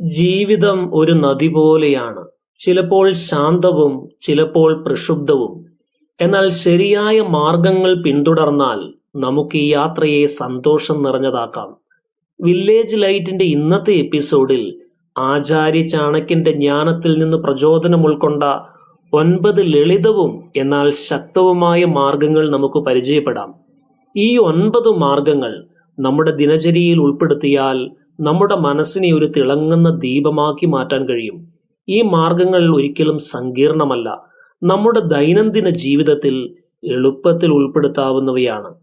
ജീവിതം ഒരു നദി പോലെയാണ്. ചിലപ്പോൾ ശാന്തവും ചിലപ്പോൾ പ്രക്ഷുബ്ധവും. എന്നാൽ ശരിയായ മാർഗങ്ങൾ പിന്തുടർന്നാൽ നമുക്ക് ഈ യാത്രയെ സന്തോഷം നിറഞ്ഞതാക്കാം. വില്ലേജ് ലൈറ്റിന്റെ ഇന്നത്തെ എപ്പിസോഡിൽ ആചാര്യ ചാണക്യന്റെ ജ്ഞാനത്തിൽ നിന്ന് പ്രചോദനം ഉൾക്കൊണ്ട ഒൻപത് ലളിതവും എന്നാൽ ശക്തവുമായ മാർഗങ്ങൾ നമുക്ക് പരിചയപ്പെടാം. ഈ ഒൻപത് മാർഗങ്ങൾ നമ്മുടെ ദിനചര്യയിൽ ഉൾപ്പെടുത്തിയാൽ നമ്മുടെ മനസ്സിനെ ഒരു തിളങ്ങുന്ന ദീപമാക്കി മാറ്റാൻ കഴിയും. ഈ മാർഗങ്ങൾ ഒരിക്കലും സങ്കീർണമല്ല. നമ്മുടെ ദൈനംദിന ജീവിതത്തിൽ എളുപ്പത്തിൽ ഉൾപ്പെടുത്താവുന്നവയാണ്.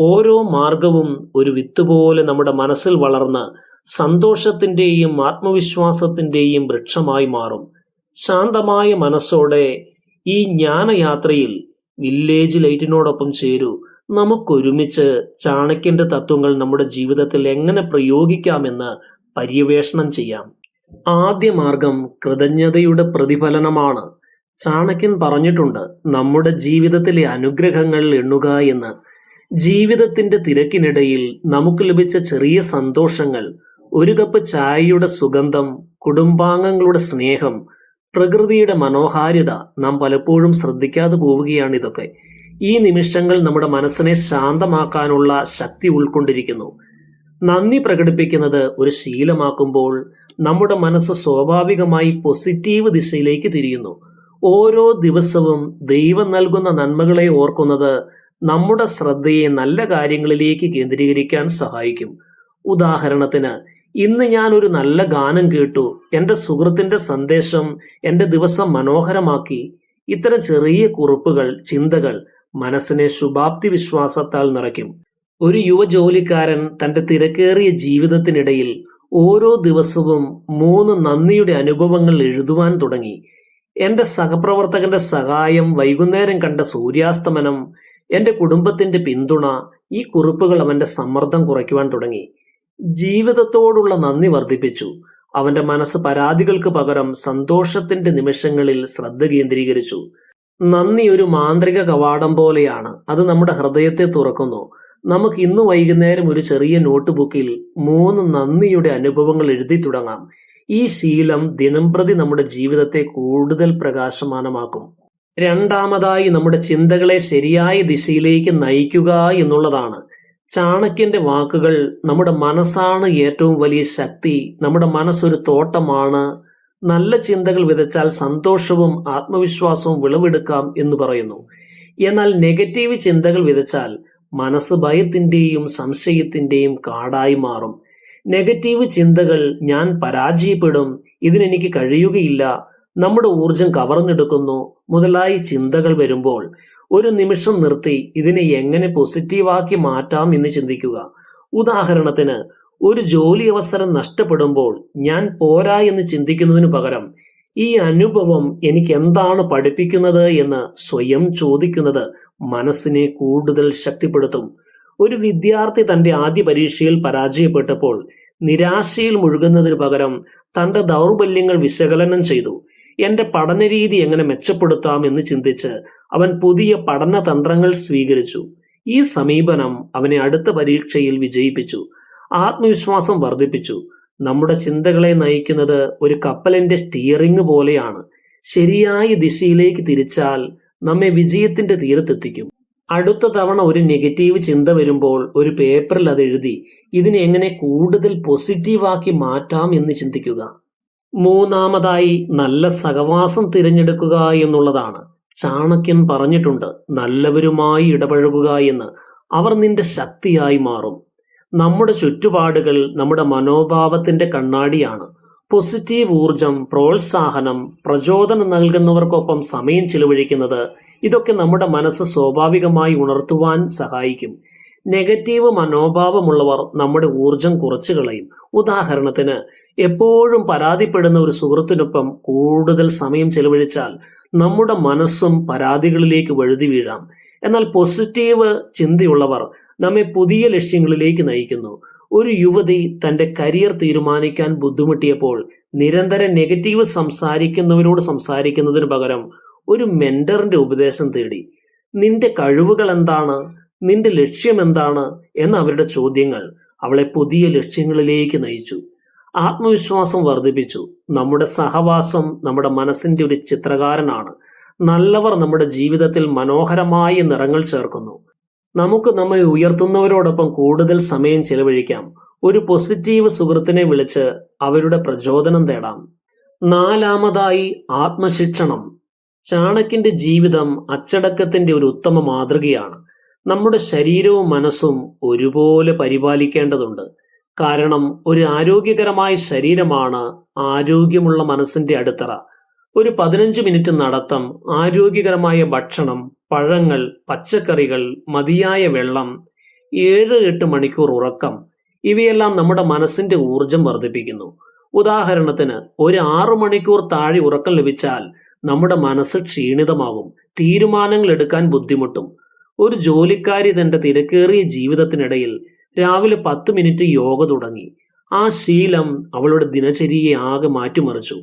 ഓരോ മാർഗവും ഒരു വിത്തുപോലെ നമ്മുടെ മനസ്സിൽ വളർന്ന് സന്തോഷത്തിന്റെയും ആത്മവിശ്വാസത്തിന്റെയും വൃക്ഷമായി മാറും. ശാന്തമായ മനസ്സോടെ ഈ ജ്ഞാനയാത്രയിൽ വില്ലേജ് ലൈറ്റിനോടൊപ്പം ചേരൂ. നമുക്കൊരുമിച്ച് ചാണക്യന്റെ തത്വങ്ങൾ നമ്മുടെ ജീവിതത്തിൽ എങ്ങനെ പ്രയോഗിക്കാമെന്ന് പര്യവേഷണം ചെയ്യാം. ആദ്യ മാർഗം കൃതജ്ഞതയുടെ പ്രതിഫലനമാണ്. ചാണക്യൻ പറഞ്ഞിട്ടുണ്ട് നമ്മുടെ ജീവിതത്തിലെ അനുഗ്രഹങ്ങൾ എണ്ണുക എന്ന്. ജീവിതത്തിന്റെ തിരക്കിനിടയിൽ നമുക്ക് ലഭിച്ച ചെറിയ സന്തോഷങ്ങൾ ഒരു കപ്പ് ചായയുടെ സുഗന്ധം കുടുംബാംഗങ്ങളുടെ സ്നേഹം പ്രകൃതിയുടെ മനോഹാരിത നാം പലപ്പോഴും ശ്രദ്ധിക്കാതെ പോവുകയാണ് ഇതൊക്കെ. ഈ നിമിഷങ്ങൾ നമ്മുടെ മനസ്സിനെ ശാന്തമാക്കാനുള്ള ശക്തി ഉൾക്കൊണ്ടിരിക്കുന്നു. നന്ദി പ്രകടിപ്പിക്കുന്നത് ഒരു ശീലമാക്കുമ്പോൾ നമ്മുടെ മനസ്സ് സ്വാഭാവികമായി പോസിറ്റീവ് ദിശയിലേക്ക് തിരിയുന്നു. ഓരോ ദിവസവും ദൈവം നൽകുന്ന നന്മകളെ ഓർക്കുന്നത് നമ്മുടെ ശ്രദ്ധയെ നല്ല കാര്യങ്ങളിലേക്ക് കേന്ദ്രീകരിക്കാൻ സഹായിക്കും. ഉദാഹരണത്തിന് ഇന്ന് ഞാൻ ഒരു നല്ല ഗാനം കേട്ടു എന്റെ സുഹൃത്തിന്റെ സന്ദേശം എന്റെ ദിവസം മനോഹരമാക്കി ഇത്തരം ചെറിയ കുറിപ്പുകൾ ചിന്തകൾ മനസ്സിനെ ശുഭാപ്തി വിശ്വാസത്താൽ നിറയ്ക്കും. ഒരു യുവ ജോലിക്കാരൻ തന്റെ തിരക്കേറിയ ജീവിതത്തിനിടയിൽ ഓരോ ദിവസവും മൂന്ന് നന്ദിയുടെ അനുഭവങ്ങൾ എഴുതുവാൻ തുടങ്ങി. എന്റെ സഹപ്രവർത്തകന്റെ സഹായം വൈകുന്നേരം കണ്ട സൂര്യാസ്തമനം എന്റെ കുടുംബത്തിന്റെ പിന്തുണ ഈ കുറിപ്പുകൾ അവന്റെ സമ്മർദ്ദം കുറയ്ക്കുവാൻ തുടങ്ങി. ജീവിതത്തോടുള്ള നന്ദി വർദ്ധിപ്പിച്ചു. അവന്റെ മനസ്സ് പരാതികൾക്ക് പകരം സന്തോഷത്തിന്റെ നിമിഷങ്ങളിൽ ശ്രദ്ധ കേന്ദ്രീകരിച്ചു. നന്ദി ഒരു മാന്ത്രിക കവാടം പോലെയാണ്. അത് നമ്മുടെ ഹൃദയത്തെ തുറക്കുന്നു. നമുക്ക് ഇന്ന് വൈകുന്നേരം ഒരു ചെറിയ നോട്ട്ബുക്കിൽ മൂന്ന് നന്ദിയുടെ അനുഭവങ്ങൾ എഴുതി തുടങ്ങാം. ഈ ശീലം ദിനംപ്രതി നമ്മുടെ ജീവിതത്തെ കൂടുതൽ പ്രകാശമാനമാക്കും. രണ്ടാമതായി നമ്മുടെ ചിന്തകളെ ശരിയായ ദിശയിലേക്ക് നയിക്കുക എന്നുള്ളതാണ്. ചാണക്യന്റെ വാക്കുകൾ നമ്മുടെ മനസ്സാണ് ഏറ്റവും വലിയ ശക്തി നമ്മുടെ മനസ്സൊരു തോട്ടമാണ് നല്ല ചിന്തകൾ വിതച്ചാൽ സന്തോഷവും ആത്മവിശ്വാസവും വിളവെടുക്കാം എന്ന് പറയുന്നു. എന്നാൽ നെഗറ്റീവ് ചിന്തകൾ വിതച്ചാൽ മനസ്സ് ഭയത്തിന്റെയും സംശയത്തിന്റെയും കാടായി മാറും. നെഗറ്റീവ് ചിന്തകൾ ഞാൻ പരാജയപ്പെടും ഇതിനെനിക്ക് കഴിയുകയില്ല നമ്മുടെ ഊർജം കവർന്നെടുക്കുന്നു മുതലായി ചിന്തകൾ വരുമ്പോൾ ഒരു നിമിഷം നിർത്തി ഇതിനെ എങ്ങനെ പോസിറ്റീവാക്കി മാറ്റാം എന്ന് ചിന്തിക്കുക. ഉദാഹരണത്തിന് ഒരു ജോലി അവസരം നഷ്ടപ്പെടുമ്പോൾ ഞാൻ പോരാ എന്ന് ചിന്തിക്കുന്നതിനു പകരം ഈ അനുഭവം എനിക്ക് എന്താണ് പഠിപ്പിക്കുന്നത് എന്ന് സ്വയം ചോദിക്കുന്നത് മനസ്സിനെ കൂടുതൽ ശക്തിപ്പെടുത്തും. ഒരു വിദ്യാർത്ഥി തന്റെ ആദ്യ പരീക്ഷയിൽ പരാജയപ്പെട്ടപ്പോൾ നിരാശയിൽ മുഴുകുന്നതിന് പകരം തന്റെ ദൗർബല്യങ്ങൾ വിശകലനം ചെയ്തു. എന്റെ പഠനരീതി എങ്ങനെ മെച്ചപ്പെടുത്താം എന്ന് ചിന്തിച്ച് അവൻ പുതിയ പഠന തന്ത്രങ്ങൾ സ്വീകരിച്ചു. ഈ സമീപനം അവനെ അടുത്ത പരീക്ഷയിൽ വിജയിപ്പിച്ചു. ആത്മവിശ്വാസം വർദ്ധിപ്പിച്ചു. നമ്മുടെ ചിന്തകളെ നയിക്കുന്നത് ഒരു കപ്പലിന്റെ സ്റ്റിയറിംഗ് പോലെയാണ്. ശരിയായ ദിശയിലേക്ക് തിരിച്ചാൽ നമ്മെ വിജയത്തിന്റെ തീരത്തെത്തിക്കും. അടുത്ത തവണ ഒരു നെഗറ്റീവ് ചിന്ത വരുമ്പോൾ ഒരു പേപ്പറിൽ അത് എഴുതി ഇതിനെ എങ്ങനെ കൂടുതൽ പോസിറ്റീവാക്കി മാറ്റാം എന്ന് ചിന്തിക്കുക. മൂന്നാമതായി നല്ല സഹവാസം തിരഞ്ഞെടുക്കുക എന്നുള്ളതാണ്. ചാണക്യൻ പറഞ്ഞിട്ടുണ്ട് നല്ലവരുമായി ഇടപഴകുക എന്ന്. അവർ നിന്റെ ശക്തിയായി മാറും. നമ്മുടെ ചുറ്റുപാടുകൾ നമ്മുടെ മനോഭാവത്തിന്റെ കണ്ണാടിയാണ്. പോസിറ്റീവ് ഊർജം പ്രോത്സാഹനം പ്രചോദനം നൽകുന്നവർക്കൊപ്പം സമയം ചിലവഴിക്കുന്നത് ഇതൊക്കെ നമ്മുടെ മനസ്സ് സ്വാഭാവികമായി ഉണർത്തുവാൻ സഹായിക്കും. നെഗറ്റീവ് മനോഭാവമുള്ളവർ നമ്മുടെ ഊർജം കുറച്ചു കളയും. ഉദാഹരണത്തിന് എപ്പോഴും പരാതിപ്പെടുന്ന ഒരു സുഹൃത്തിനൊപ്പം കൂടുതൽ സമയം ചെലവഴിച്ചാൽ നമ്മുടെ മനസ്സും പരാതികളിലേക്ക് വഴുതി വീഴാം. എന്നാൽ പോസിറ്റീവ് ചിന്തയുള്ളവർ നമ്മെ പുതിയ ലക്ഷ്യങ്ങളിലേക്ക് നയിക്കുന്നു. ഒരു യുവതി തന്റെ കരിയർ തീരുമാനിക്കാൻ ബുദ്ധിമുട്ടിയപ്പോൾ നിരന്തരം നെഗറ്റീവ് സംസാരിക്കുന്നവരോട് സംസാരിക്കുന്നതിന് പകരം ഒരു മെന്ററിന്റെ ഉപദേശം തേടി. നിന്റെ കഴിവുകൾ എന്താണ്? നിന്റെ ലക്ഷ്യം എന്താണ്? എന്ന അവരുടെ ചോദ്യങ്ങൾ അവളെ പുതിയ ലക്ഷ്യങ്ങളിലേക്ക് നയിച്ചു. ആത്മവിശ്വാസം വർദ്ധിപ്പിച്ചു. നമ്മുടെ സഹവാസം നമ്മുടെ മനസ്സിന്റെ ഒരു ചിത്രകാരനാണ്. നല്ലവർ നമ്മുടെ ജീവിതത്തിൽ മനോഹരമായ നിറങ്ങൾ ചേർക്കുന്നു. നമുക്ക് നമ്മെ ഉയർത്തുന്നവരോടൊപ്പം കൂടുതൽ സമയം ചെലവഴിക്കാം. ഒരു പോസിറ്റീവ് സുഹൃത്തിനെ വിളിച്ച് അവരുടെ പ്രചോദനം തേടാം. നാലാമതായി ആത്മശിക്ഷണം. ചാണക്കിന്റെ ജീവിതം അച്ചടക്കത്തിന്റെ ഒരു ഉത്തമ മാതൃകയാണ്. നമ്മുടെ ശരീരവും മനസ്സും ഒരുപോലെ പരിപാലിക്കേണ്ടതുണ്ട്. കാരണം ഒരു ആരോഗ്യകരമായ ശരീരമാണ് ആരോഗ്യമുള്ള മനസ്സിന്റെ അടിത്തറ. ഒരു പതിനഞ്ച് മിനിറ്റ് നടത്തം ആരോഗ്യകരമായ ഭക്ഷണം പഴങ്ങൾ പച്ചക്കറികൾ മതിയായ വെള്ളം ഏഴ് എട്ട് മണിക്കൂർ ഉറക്കം ഇവയെല്ലാം നമ്മുടെ മനസ്സിന്റെ ഊർജം വർദ്ധിപ്പിക്കുന്നു. ഉദാഹരണത്തിന് ഒരു ആറു മണിക്കൂർ താഴെ ഉറക്കം ലഭിച്ചാൽ നമ്മുടെ മനസ്സ് ക്ഷീണിതമാകും തീരുമാനങ്ങൾ എടുക്കാൻ ബുദ്ധിമുട്ടും. ഒരു ജോലിക്കാരി തന്റെ തിരക്കേറിയ ജീവിതത്തിനിടയിൽ രാവിലെ പത്ത് മിനിറ്റ് യോഗ തുടങ്ങി. ആ ശീലം അവളുടെ ദിനചര്യയെ ആകെ മാറ്റിമറിച്ചു.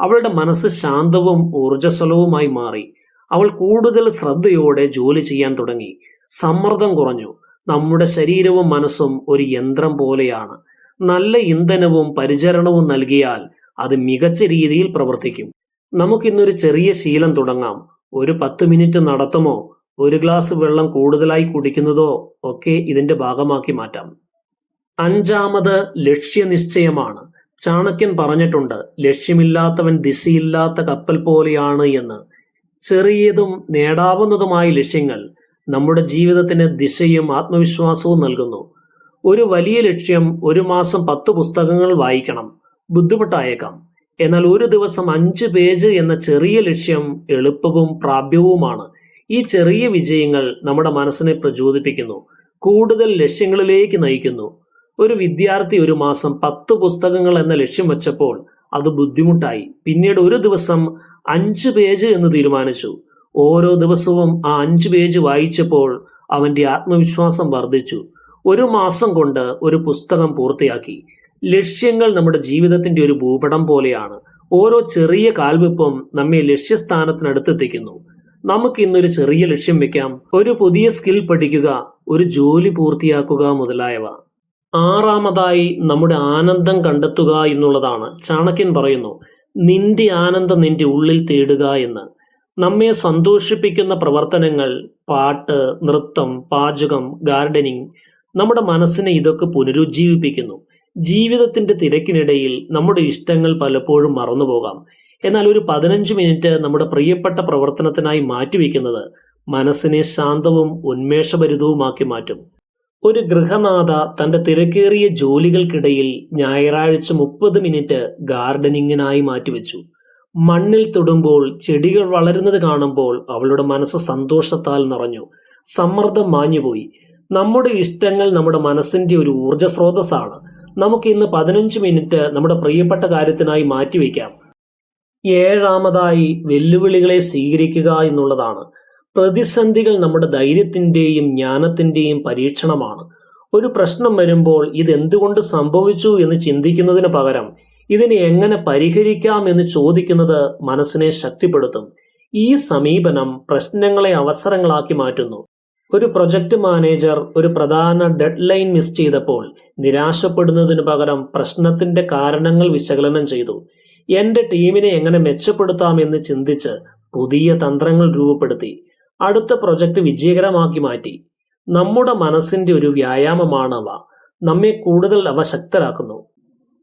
അവളുടെ മനസ്സ് ശാന്തവും ഊർജസ്വലവുമായി മാറി. അവൾ കൂടുതൽ ശ്രദ്ധയോടെ ജോലി ചെയ്യാൻ തുടങ്ങി. സമ്മർദ്ദം കുറഞ്ഞു. നമ്മുടെ ശരീരവും മനസ്സും ഒരു യന്ത്രം പോലെയാണ്. നല്ല ഇന്ധനവും പരിചരണവും നൽകിയാൽ അത് മികച്ച രീതിയിൽ പ്രവർത്തിക്കും. നമുക്കിന്നൊരു ചെറിയ ശീലം തുടങ്ങാം. ഒരു പത്ത് മിനിറ്റ് നടത്തമോ? ഒരു ഗ്ലാസ് വെള്ളം കൂടുതലായി കുടിക്കുന്നതോ ഒക്കെ ഇതിന്റെ ഭാഗമാക്കി മാറ്റാം. അഞ്ചാമത് ലക്ഷ്യനിശ്ചയമാണ്. ചാണക്യൻ പറഞ്ഞിട്ടുണ്ട് ലക്ഷ്യമില്ലാത്തവൻ ദിശയില്ലാത്ത കപ്പൽ പോലെയാണ് എന്ന്. ചെറിയതും നേടാവുന്നതുമായ ലക്ഷ്യങ്ങൾ നമ്മുടെ ജീവിതത്തിന് ദിശയും ആത്മവിശ്വാസവും നൽകുന്നു. ഒരു വലിയ ലക്ഷ്യം ഒരു മാസം പത്ത് പുസ്തകങ്ങൾ വായിക്കണം ബുദ്ധിമുട്ടായേക്കാം. എന്നാൽ ഒരു ദിവസം അഞ്ച് പേജ് എന്ന ചെറിയ ലക്ഷ്യം എളുപ്പവും പ്രാപ്യവുമാണ്. ഈ ചെറിയ വിജയങ്ങൾ നമ്മുടെ മനസ്സിനെ പ്രചോദിപ്പിക്കുന്നു കൂടുതൽ ലക്ഷ്യങ്ങളിലേക്ക് നയിക്കുന്നു. ഒരു വിദ്യാർത്ഥി ഒരു മാസം പത്ത് പുസ്തകങ്ങൾ എന്ന ലക്ഷ്യം വെച്ചപ്പോൾ അത് ബുദ്ധിമുട്ടായി. പിന്നീട് ഒരു ദിവസം അഞ്ച് പേജ് എന്ന് തീരുമാനിച്ചു. ഓരോ ദിവസവും ആ അഞ്ച് പേജ് വായിച്ചപ്പോൾ അവന്റെ ആത്മവിശ്വാസം വർദ്ധിച്ചു. ഒരു മാസം കൊണ്ട് ഒരു പുസ്തകം പൂർത്തിയാക്കി. ലക്ഷ്യങ്ങൾ നമ്മുടെ ജീവിതത്തിന്റെ ഒരു ഭൂപടം പോലെയാണ്. ഓരോ ചെറിയ കാൽവെപ്പും നമ്മെ ലക്ഷ്യസ്ഥാനത്തിനടുത്തെത്തിക്കുന്നു. നമുക്ക് ഇന്നൊരു ചെറിയ ലക്ഷ്യം വെക്കാം. ഒരു പുതിയ സ്കിൽ പഠിക്കുക ഒരു ജോലി പൂർത്തിയാക്കുക മുതലായവ. ആറാമതായി നമ്മുടെ ആനന്ദം കണ്ടെത്തുക എന്നുള്ളതാണ്. ചാണക്യൻ പറയുന്നു നിന്റെ ആനന്ദം നിന്റെ ഉള്ളിൽ തേടുക എന്ന്. നമ്മെ സന്തോഷിപ്പിക്കുന്ന പ്രവർത്തനങ്ങൾ പാട്ട് നൃത്തം പാചകം ഗാർഡനിങ് നമ്മുടെ മനസ്സിനെ ഇതൊക്കെ പുനരുജ്ജീവിപ്പിക്കുന്നു. ജീവിതത്തിന്റെ തിരക്കിനിടയിൽ നമ്മുടെ ഇഷ്ടങ്ങൾ പലപ്പോഴും മറന്നുപോകാം. എന്നാൽ ഒരു പതിനഞ്ച് മിനിറ്റ് നമ്മുടെ പ്രിയപ്പെട്ട പ്രവർത്തനത്തിനായി മാറ്റിവെക്കുന്നത് മനസ്സിനെ ശാന്തവും ഉന്മേഷഭരിതവുമാക്കി മാറ്റും. ഒരു ഗൃഹനാഥ തന്റെ തിരക്കേറിയ ജോലികൾക്കിടയിൽ ഞായറാഴ്ച മുപ്പത് മിനിറ്റ് ഗാർഡനിങ്ങിനായി മാറ്റിവെച്ചു. മണ്ണിൽ തൊടുമ്പോൾ ചെടികൾ വളരുന്നത് കാണുമ്പോൾ അവളുടെ മനസ്സ് സന്തോഷത്താൽ നിറഞ്ഞു. സമ്മർദ്ദം മാഞ്ഞുപോയി. നമ്മുടെ ഇഷ്ടങ്ങൾ നമ്മുടെ മനസ്സിന്റെ ഒരു ഊർജ സ്രോതസ്സാണ് നമുക്ക് ഇന്ന് പതിനഞ്ച് മിനിറ്റ് നമ്മുടെ പ്രിയപ്പെട്ട കാര്യത്തിനായി മാറ്റിവെക്കാം. ഏഴാമതായി വെല്ലുവിളികളെ സ്വീകരിക്കുക എന്നുള്ളതാണ്. പ്രതിസന്ധികൾ നമ്മുടെ ധൈര്യത്തിന്റെയും ജ്ഞാനത്തിന്റെയും പരീക്ഷണമാണ്. ഒരു പ്രശ്നം വരുമ്പോൾ ഇത് എന്തുകൊണ്ട് സംഭവിച്ചു എന്ന് ചിന്തിക്കുന്നതിന് പകരം ഇതിനെ എങ്ങനെ പരിഹരിക്കാം എന്ന് ചോദിക്കുന്നത് മനസ്സിനെ ശക്തിപ്പെടുത്തും. ഈ സമീപനം പ്രശ്നങ്ങളെ അവസരങ്ങളാക്കി മാറ്റുന്നു. ഒരു പ്രൊജക്ട് മാനേജർ ഒരു പ്രധാന ഡെഡ് ലൈൻ മിസ് ചെയ്തപ്പോൾ നിരാശപ്പെടുന്നതിനു പകരം പ്രശ്നത്തിന്റെ കാരണങ്ങൾ വിശകലനം ചെയ്തു. എന്റെ ടീമിനെ എങ്ങനെ മെച്ചപ്പെടുത്താം എന്ന് ചിന്തിച്ച് പുതിയ തന്ത്രങ്ങൾ രൂപപ്പെടുത്തി. അടുത്ത പ്രൊജക്ട് വിജയകരമാക്കി മാറ്റി. നമ്മുടെ മനസ്സിന്റെ ഒരു വ്യായാമമാണവ. നമ്മെ കൂടുതൽ അവ ശക്തരാക്കുന്നു.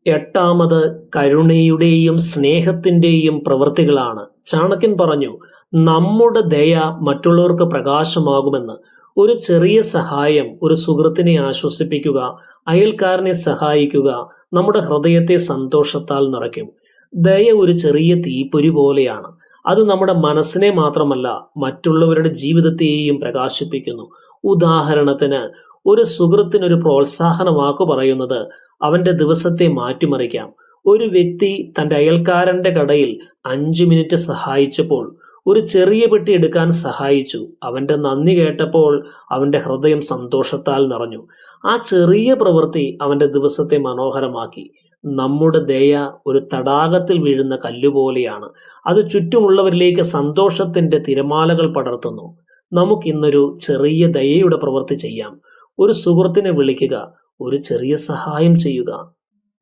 എട്ടാമത് കരുണയുടെയും സ്നേഹത്തിന്റെയും പ്രവൃത്തികളാണ്. ചാണക്യൻ പറഞ്ഞു നമ്മുടെ ദയ മറ്റുള്ളവർക്ക് പ്രകാശമാകുമെന്ന്. ഒരു ചെറിയ സഹായം ഒരു സുഹൃത്തിനെ ആശ്വസിപ്പിക്കുക അയൽക്കാരനെ സഹായിക്കുക നമ്മുടെ ഹൃദയത്തെ സന്തോഷത്താൽ നിറയ്ക്കും. ദയ ഒരു ചെറിയ തീപ്പൊരി പോലെയാണ്. അത് നമ്മുടെ മനസ്സിനെ മാത്രമല്ല മറ്റുള്ളവരുടെ ജീവിതത്തെയും പ്രകാശിപ്പിക്കുന്നു. ഉദാഹരണത്തിന് ഒരു സുഹൃത്തിനൊരു പ്രോത്സാഹന വാക്ക് പറയുന്നത് അവന്റെ ദിവസത്തെ മാറ്റിമറിക്കാം. ഒരു വ്യക്തി തന്റെ അയൽക്കാരന്റെ കടയിൽ അഞ്ചു മിനിറ്റ് സഹായിച്ചപ്പോൾ ഒരു ചെറിയ പെട്ടി എടുക്കാൻ സഹായിച്ചു. അവന്റെ നന്ദി കേട്ടപ്പോൾ അവന്റെ ഹൃദയം സന്തോഷത്താൽ നിറഞ്ഞു. ആ ചെറിയ പ്രവൃത്തി അവന്റെ ദിവസത്തെ മനോഹരമാക്കി. നമ്മുടെ ദയ ഒരു തടാകത്തിൽ വീഴുന്ന കല്ലുപോലെയാണ് അത് ചുറ്റുമുള്ളവരിലേക്ക് സന്തോഷത്തിന്റെ തിരമാലകൾ പടർത്തുന്നു. നമുക്കിന്നൊരു ചെറിയ ദയയുടെ പ്രവൃത്തി ചെയ്യാം. ഒരു സുഹൃത്തിനെ വിളിക്കുക ഒരു ചെറിയ സഹായം ചെയ്യുക.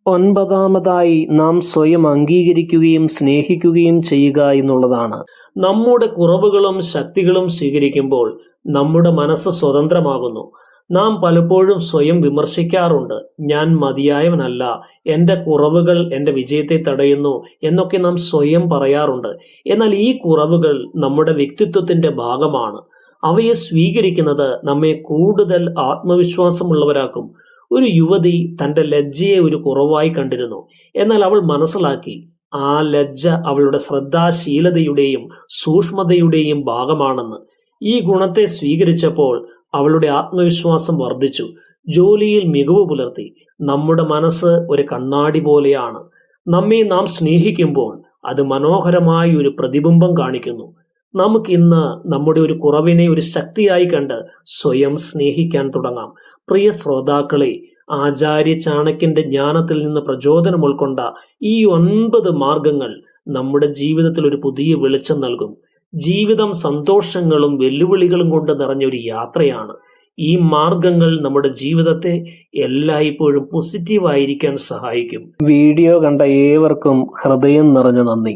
ഒൻപതാമതായി നാം സ്വയം അംഗീകരിക്കുകയും സ്നേഹിക്കുകയും ചെയ്യുക എന്നുള്ളതാണ്. നമ്മുടെ കുറവുകളും ശക്തികളും സ്വീകരിക്കുമ്പോൾ നമ്മുടെ മനസ്സ് സ്വതന്ത്രമാകുന്നു. നാം പലപ്പോഴും സ്വയം വിമർശിക്കാറുണ്ട്. ഞാൻ മതിയായവനല്ല. എന്റെ കുറവുകൾ എന്റെ വിജയത്തെ തടയുന്നു എന്നൊക്കെ നാം സ്വയം പറയാറുണ്ട്. എന്നാൽ ഈ കുറവുകൾ നമ്മുടെ വ്യക്തിത്വത്തിന്റെ ഭാഗമാണ്. അവയെ സ്വീകരിക്കുന്നത് നമ്മെ കൂടുതൽ ആത്മവിശ്വാസമുള്ളവരാക്കും. ഒരു യുവതി തന്റെ ലജ്ജയെ ഒരു കുറവായി കണ്ടിരുന്നു. എന്നാൽ അവൾ മനസ്സിലാക്കി ആ ലജ്ജ അവളുടെ ശ്രദ്ധാശീലതയുടെയും സൂക്ഷ്മതയുടെയും ഭാഗമാണെന്ന്. ഈ ഗുണത്തെ സ്വീകരിച്ചപ്പോൾ അവളുടെ ആത്മവിശ്വാസം വർദ്ധിച്ചു. ജോലിയിൽ മികവ് പുലർത്തി. നമ്മുടെ മനസ്സ് ഒരു കണ്ണാടി പോലെയാണ്. നമ്മെ നാം സ്നേഹിക്കുമ്പോൾ അത് മനോഹരമായ ഒരു പ്രതിബിംബം കാണിക്കുന്നു. നമുക്കിന്ന് നമ്മുടെ ഒരു കുറവിനെ ഒരു ശക്തിയായി കണ്ട് സ്വയം സ്നേഹിക്കാൻ തുടങ്ങാം. പ്രിയ ശ്രോതാക്കളെ ആചാര്യ ചാണക്യന്റെ ജ്ഞാനത്തിൽ നിന്ന് പ്രചോദനം ഉൾക്കൊണ്ട ഈ ഒൻപത് മാർഗങ്ങൾ നമ്മുടെ ജീവിതത്തിൽ ഒരു പുതിയ വെളിച്ചം നൽകും. ജീവിതം സന്തോഷങ്ങളും വെല്ലുവിളികളും കൊണ്ട് നിറഞ്ഞ ഒരു യാത്രയാണ്. ഈ മാർഗങ്ങൾ നമ്മുടെ ജീവിതത്തെ എല്ലായ്പ്പോഴും പോസിറ്റീവായിരിക്കാൻ സഹായിക്കും. വീഡിയോ കണ്ട ഏവർക്കും ഹൃദയം നിറഞ്ഞ നന്ദി.